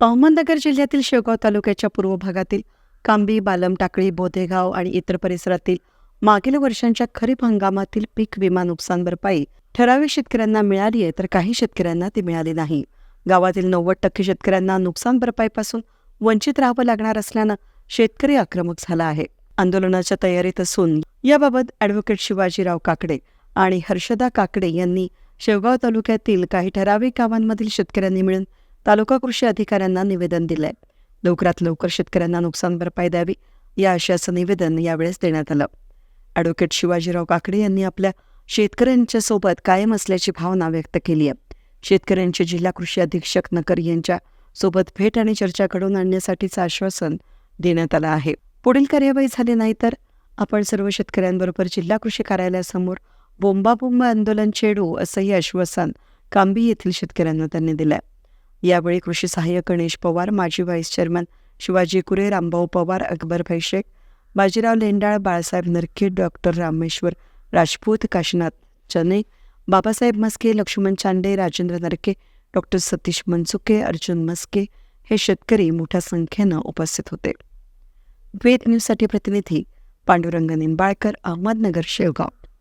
अहमदनगर जिल्ह्यातील शेवगाव तालुक्याच्या पूर्व भागातील कांबी बालम टाकळी बोधेगाव आणि इतर परिसरातील मागील वर्षांच्या खरीप हंगामातील पीक विमा नुकसान भरपाई ठराविक शेतकऱ्यांना मिळाली आहे तर काही शेतकऱ्यांना ती मिळाली नाही. गावातील नव्वद टक्के शेतकऱ्यांना नुकसान भरपाईपासून वंचित राहावं लागणार असल्यानं शेतकरी आक्रमक झाला आहे. आंदोलनाच्या तयारीत असून याबाबत ॲडव्होकेट शिवाजीराव काकडे आणि हर्षदा काकडे यांनी शेवगाव तालुक्यातील काही ठराविक गावांमधील शेतकऱ्यांनी मिळून तालुका कृषी अधिकाऱ्यांना निवेदन दिलंय. लवकरात लवकर शेतकऱ्यांना नुकसान भरपाई द्यावी या आशयाचं निवेदन यावेळेस देण्यात आलं. ॲडव्होकेट शिवाजीराव काकडे यांनी आपल्या शेतकऱ्यांच्या सोबत कायम असल्याची भावना व्यक्त केली आहे. शेतकऱ्यांचे जिल्हा कृषी अधीक्षक नकर यांच्या सोबत भेट आणि चर्चा घडवून आणण्यासाठीचं आश्वासन देण्यात आलं आहे. पुढील कार्यवाही झाली नाही तर आपण सर्व शेतकऱ्यांबरोबर जिल्हा कृषी कार्यालयासमोर बोंबाबोंब आंदोलन छेडू असंही आश्वासन कांबी येथील शेतकऱ्यांना त्यांनी दिलंय. यावेळी कृषी सहाय्यक गणेश पवार माजी vice chairman Shivaji Kure Rambhau Pawar Akbarbhai Shaikh Bajirao Lendal Balasaheb Narke doctor Rameshwar Rajput Kashinath Chane Babasaheb Maske Laxman Chande Rajendra Narke doctor Satish Mansuke Arjun Maske हे शेतकरी मोठ्या संख्येनं उपस्थित होते. वेद न्यूजसाठी प्रतिनिधी पांडुरंग निंबाळकर अहमदनगर शेवगाव.